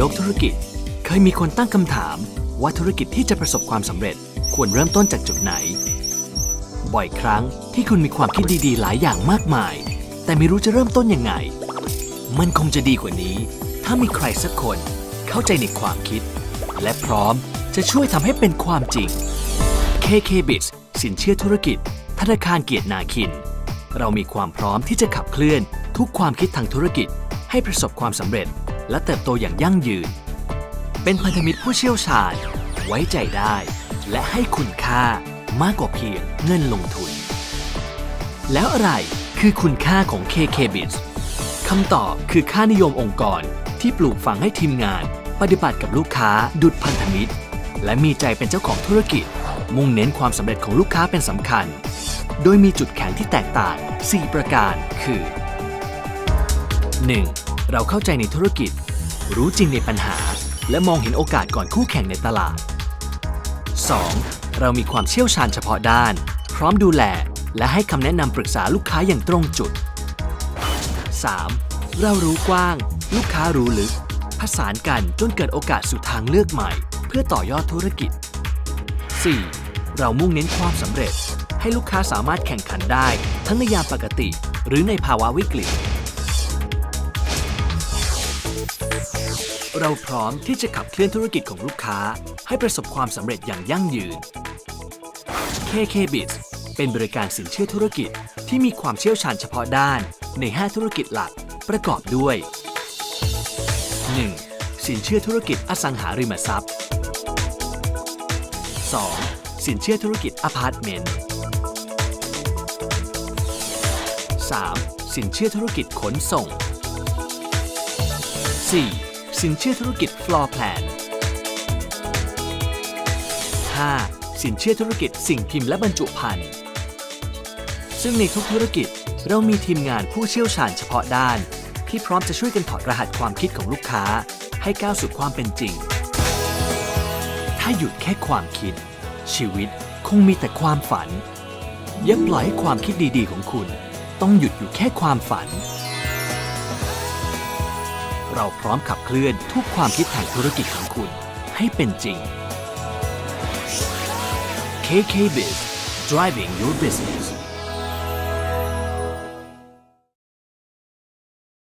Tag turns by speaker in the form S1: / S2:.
S1: โลกธุรกิจ เคยมีคนตั้งคำถามว่าธุรกิจที่จะประสบความสำเร็จควรเริ่มต้นจากจุดไหน บ่อยครั้งที่คุณมีความคิดดีๆ หลายอย่างมากมาย แต่ไม่รู้จะเริ่มต้นยังไง มันคงจะดีกว่านี้ ถ้ามีใครสักคนเข้าใจในความคิด และพร้อมจะช่วยทำให้เป็นความจริง KK b i t สินเชื่อธุรกิจ ธนาคารเกียรตินาคิน เรามีความพร้อมที่จะขับเคลื่อนทุกความคิดทางธุรกิจให้ประสบความสำเร็จ และเติบโตอย่างยั่งยืน เป็นพันธมิตรผู้เชี่ยวชาญ ไว้ใจได้ และให้คุณค่ามากกว่าเพียงเงินลงทุน แล้วอะไรคือคุณค่าของ KK b i t คำตอบคือค่านิยมองค์กรที่ปลูกฝังให้ทีมงาน ปฏิบัติกับลูกค้าดุจพันธมิตร และมีใจเป็นเจ้าของธุรกิจ มุ่งเน้นความสำเร็จของลูกค้าเป็นสำคัญ โดยมีจุดแข็งที่แตกต่าง 4 ประการคือ 1. เราเข้าใจในธุรกิจ รู้จริงในปัญหา และมองเห็นโอกาสก่อนคู่แข่งในตลาด 2. เรามีความเชี่ยวชาญเฉพาะด้าน พร้อมดูแล และให้คำแนะนำปรึกษาลูกค้าอย่างตรงจุด 3. เรารู้กว้าง ลูกค้ารู้ลึก ผสานกันจนเกิดโอกาสสู่ทางเลือกใหม่ เพื่อต่อยอดธุรกิจ 4. เรามุ่งเน้นความสำเร็จ ให้ลูกค้าสามารถแข่งขันได้ ทั้งในยามปกติ หรือในภาวะวิกฤต เราพร้อมที่จะขับเคลื่อนธุรกิจของลูกค้า ให้ประสบความสำเร็จอย่างยั่งยืน KK Bits เป็นบริการสินเชื่อธุรกิจที่มีความเชี่ยวชาญเฉพาะด้านใน 5 ธุรกิจหลักประกอบด้วย 1. สินเชื่อธุรกิจอสังหาริมทรัพย์ 2. สินเชื่อธุรกิจอพาร์ตเมนต์ 3. สินเชื่อธุรกิจขนส่ง 4. สินเชื่อธุรกิจ floor plan 5. สินเชื่อธุรกิจสิ่งพิมพ์และบรรจุภัณฑ์ซึ่งในทุกธุรกิจเรามีทีมงานผู้เชี่ยวชาญเฉพาะด้าน ที่พร้อมจะช่วยกันถอดรหัสความคิดของลูกค้า ให้ก้าวสู่ความเป็นจริง ถ้าหยุดแค่ความคิด ชีวิตคงมีแต่ความฝัน อย่าปล่อยให้ความคิดดีๆของคุณ ต้องหยุดอยู่แค่ความฝัน เราพร้อมขับเคลื่อนทุกความคิดทางธุรกิจของคุณ ให้เป็นจริง KK Biz Driving Your Business